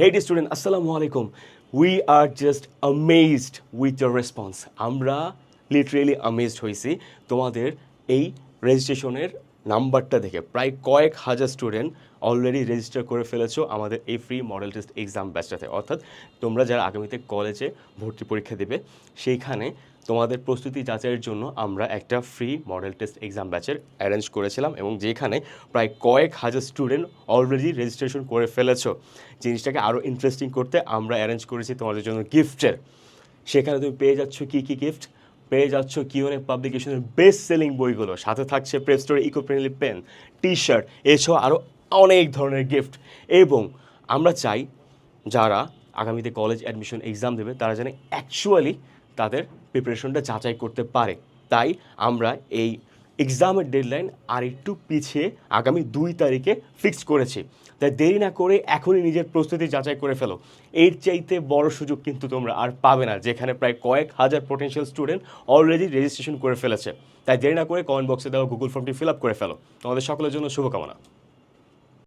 Head student আসসালামু আলাইকুম we are just amazed with your response আমরা লিটারেলি অ্যামেজড হয়েছি তোমাদের এই রেজিস্ট্রেশনের নাম্বারটা দেখে। প্রায় কয়েক হাজার স্টুডেন্ট অলরেডি রেজিস্টার করে ফেলেছো আমাদের এই ফ্রি মডেল টেস্ট এক্সাম ব্যাচটাতে অর্থাৎ তোমরা যারা আগামীতে কলেজে ভর্তি পরীক্ষা দেবে, সেইখানে তোমাদের প্রস্তুতি যাচাইয়ের জন্য আমরা একটা ফ্রি মডেল টেস্ট এক্সাম ব্যাচের অ্যারেঞ্জ করেছিলাম এবং যেখানে প্রায় কয়েক হাজার স্টুডেন্ট অলরেডি রেজিস্ট্রেশন করে ফেলেছো। জিনিসটাকে আরও ইন্টারেস্টিং করতে আমরা অ্যারেঞ্জ করেছি তোমাদের জন্য গিফটের সেখানে তুমি পেয়ে যাচ্ছ কী কী গিফট পেয়ে যাচ্ছ কিউনে পাবলিকেশনের বেস্ট সেলিং বইগুলো। সাথে থাকছে প্রেপ স্টোরে eco friendly pen T shirt এছাড়াও আরও অনেক ধরনের গিফট এবং আমরা চাই যারা আগামীতে কলেজ অ্যাডমিশন এক্সাম দেবে, তারা যেন অ্যাকচুয়ালি তাদের প্রিপারেশনটা যাচাই করতে পারে। তাই আমরা এই এক্সামের ডেডলাইন আর একটু পিছিয়ে আগামী দুই তারিখে ফিক্স করেছি। তাই দেরি না করে এখনই নিজের প্রস্তুতি যাচাই করে ফেলো। এর চাইতে বড় সুযোগ কিন্তু তোমরা আর পাবে না, যেখানে প্রায় কয়েক হাজার পোটেনশিয়াল স্টুডেন্ট অলরেডি রেজিস্ট্রেশন করে ফেলেছে। তাই দেরি না করে কমেন্ট বক্সে দেওয়া গুগল ফর্মটি ফিল আপ করে ফেলো। তোমাদের সকলের জন্য শুভকামনা।